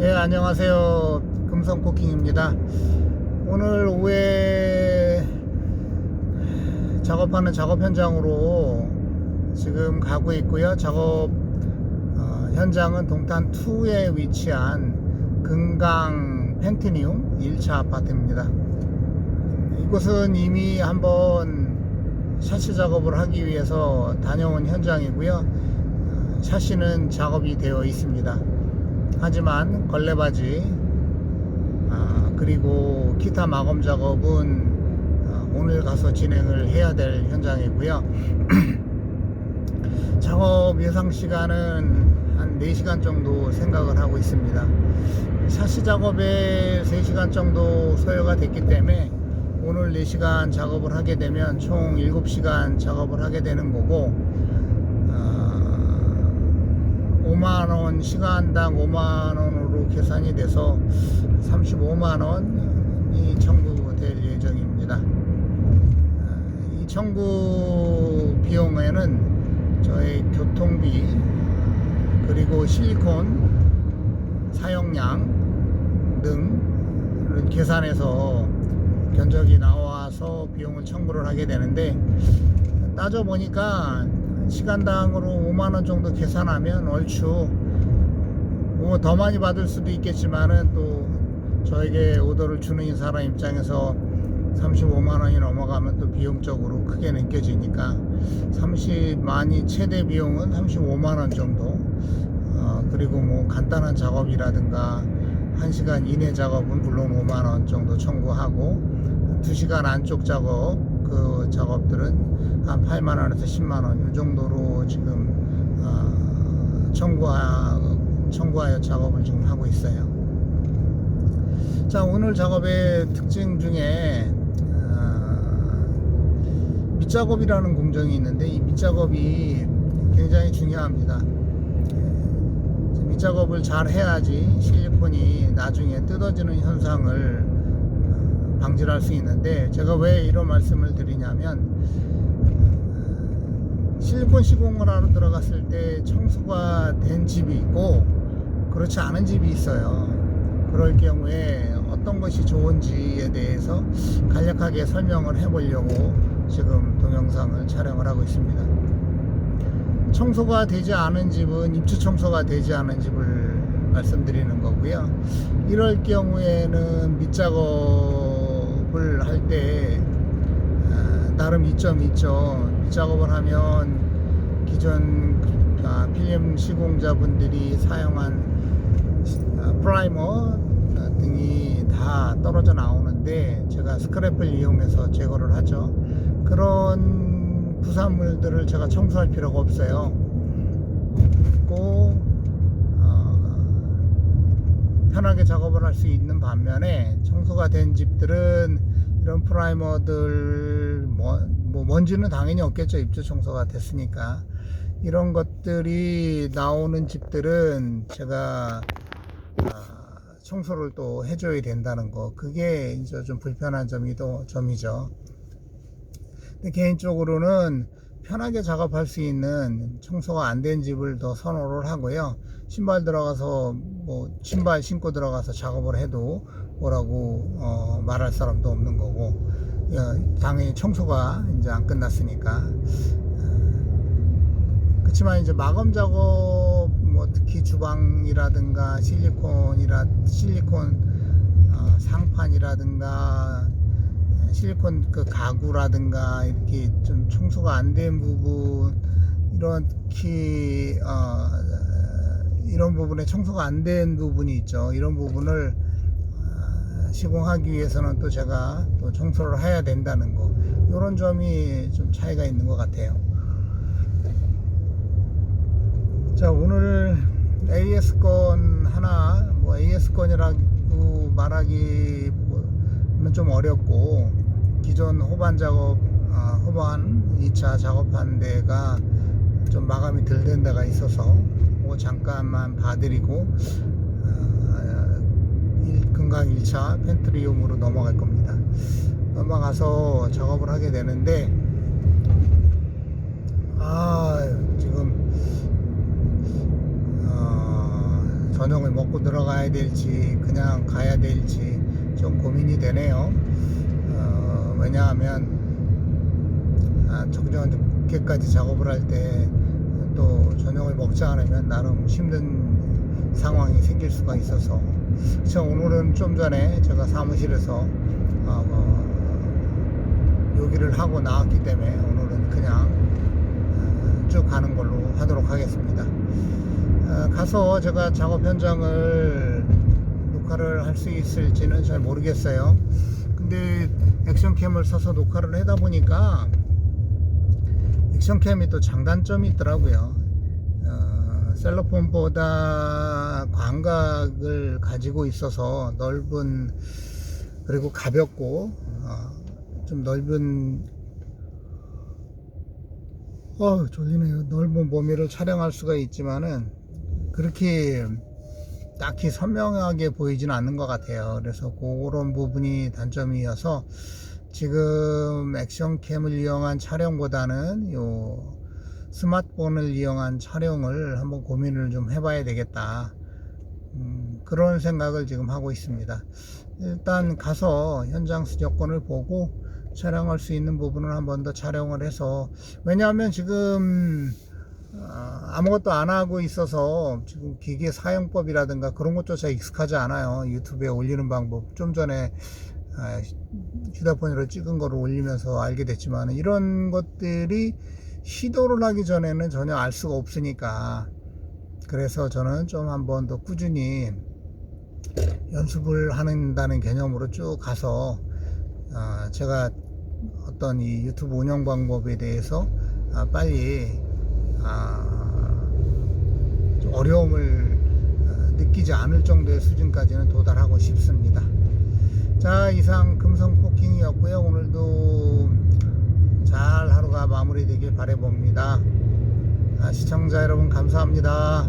예, 안녕하세요. 금성코킹입니다. 오늘 오후에 작업하는 작업 현장으로 지금 가고 있고요. 작업 어, 현장은 동탄 2에 위치한 금강 펜티니움 1차 아파트입니다. 이곳은 이미 한번 샤시 작업을 하기 위해서 다녀온 현장이고요. 어, 샤시는 작업이 되어 있습니다. 하지만 걸레바지 아, 그리고 기타 마검 작업은 어, 오늘 가서 진행을 해야 될 현장이고요. 작업 예상 시간은 한 4시간 정도 생각을 하고 있습니다. 샤시 작업에 3시간 정도 소요가 됐기 때문에 오늘 4시간 작업을 하게 되면 총 7시간 작업을 하게 되는 거고 어, 5만원 시간당 5만원으로 계산이 돼서 35만원이 청구될 예정입니다. 어, 이 청구 비용에는 저의 교통비 그리고 실리콘 사용량 등 계산해서 견적이 나와서 비용을 청구를 하게 되는데 따져 보니까 시간당으로 5만 원 정도 계산하면 얼추 뭐 더 많이 받을 수도 있겠지만은 또 저에게 오더를 주는 이 사람 입장에서 35만 원이 넘어가면 또 비용적으로 크게 느껴지니까 30만이 최대 비용은 35만 원 정도. 어, 그리고 뭐 간단한 작업이라든가 1시간 이내 작업은 물론 5만 원 정도 청구하고 2시간 안쪽 작업 그 작업들은 한 8만 원에서 10만 원 이 정도로 지금 어, 청구하, 청구하여 작업을 지금 하고 있어요. 자 오늘 작업의 특징 중에 어, 밑작업이라는 공정이 있는데 이 밑작업이 굉장히 중요합니다. 밑작업을 잘 해야지 실리콘이 나중에 뜯어지는 현상을 어, 방지할 수 있는데 제가 왜 이런 말씀을 드리냐면 어, 실리콘 시공을 하러 들어갔을 때 청소가 된 집이 있고 그렇지 않은 집이 있어요. 그럴 경우에 어떤 것이 좋은지에 대해서 간략하게 설명을 해보려고 지금 동영상을 촬영을 하고 있습니다. 청소가 되지 않은 집은 입주 청소가 되지 않은 집을 말씀드리는 거고요. 이럴 경우에는 밑작업 을 할때 나름 이점이 있죠. 밑작업을 하면 기존 아, 필름 시공자분들이 사용한 아, 프라이머 등이 다 떨어져 나오는데 제가 스크랩을 이용해서 제거를 하죠. 그런 부산물들을 제가 청소할 필요가 없어요. 없고 어, 편하게 작업을 할 수 있는 반면에 청소가 된 집들은 이런 프라이머들 뭐, 뭐 먼지는 당연히 없겠죠 입주 청소가 됐으니까 이런 것들이 나오는 집들은 제가 아, 청소를 또 해줘야 된다는 거 그게 이제 좀 불편한 점이 또 점이죠. 근데 개인적으로는 편하게 작업할 수 있는 청소가 안 된 집을 더 선호를 하고요. 신발 들어가서 뭐 신발 신고 들어가서 작업을 해도 뭐라고 어, 말할 사람도 없는 거고 어, 당연히 청소가 이제 안 끝났으니까. 어, 그렇지만 이제 마검 작업 뭐 특히 주방이라든가 실리콘이라 실리콘 어, 상판이라든가 실리콘 그 가구라든가 이렇게 좀 청소가 안 된 부분 이렇게 어, 이런 부분에 청소가 안 된 부분이 있죠. 이런 부분을 어, 시공하기 위해서는 또 제가 또 청소를 해야 된다는 거 이런 점이 좀 차이가 있는 것 같아요. 자 오늘 AS 건 하나 뭐 AS 건이라고 말하기는 좀 어렵고 기존 호반 작업 어, 호반 2차 작업한 데가 좀 마감이 덜 된 데가 있어서 뭐 잠깐만 봐드리고 어, 일- 금강 1차 펜트리움으로 넘어갈 겁니다. 넘어가서 작업을 하게 되는데 아 지금 어, 저녁을 먹고 들어가야 될지 그냥 가야 될지 좀 고민이 되네요. 어, 왜냐하면 아, 정정늦게까지 작업을 할때 또 저녁을 먹지 않으면 나름 힘든 상황이 생길 수가 있어서 저 오늘은 좀 전에 제가 사무실에서 어, 어, 요기를 하고 나왔기 때문에 오늘은 그냥 어, 쭉 가는 걸로 하도록 하겠습니다. 어, 가서 제가 작업 현장을 녹화를 할 수 있을지는 잘 모르겠어요. 근데 액션캠을 써서 녹화를 하다 보니까 액션캠이 또 장단점이 있더라고요. 어, 셀로폰보다 광각을 가지고 있어서 넓은 그리고 가볍고 어, 좀 넓은 어 졸리네요. 넓은 범위를 촬영할 수가 있지만은 그렇게 딱히 선명하게 보이지는 않는 것 같아요. 그래서 그런 부분이 단점이어서 지금 액션캠을 이용한 촬영보다는 요 스마트폰을 이용한 촬영을 한번 고민을 좀 해봐야 되겠다. 음, 그런 생각을 지금 하고 있습니다. 일단 가서 현장 여건을 보고 촬영할 수 있는 부분을 한번 더 촬영을 해서 왜냐하면 지금 아, 아무것도 안 하고 있어서 지금 기계 사용법이라든가 그런 것조차 익숙하지 않아요. 유튜브에 올리는 방법 좀 전에 아, 휴대폰으로 찍은 거를 올리면서 알게 됐지만 이런 것들이 시도를 하기 전에는 전혀 알 수가 없으니까 그래서 저는 좀 한번 더 꾸준히 연습을 한다는 개념으로 쭉 가서 아, 제가 어떤 이 유튜브 운영 방법에 대해서 아, 빨리 아, 좀 어려움을 어, 느끼지 않을 정도의 수준까지는. 자 이상 금성 포킹이었고요. 오늘도 잘 하루가 마무리되길 바라봅니다. 아, 시청자 여러분 감사합니다.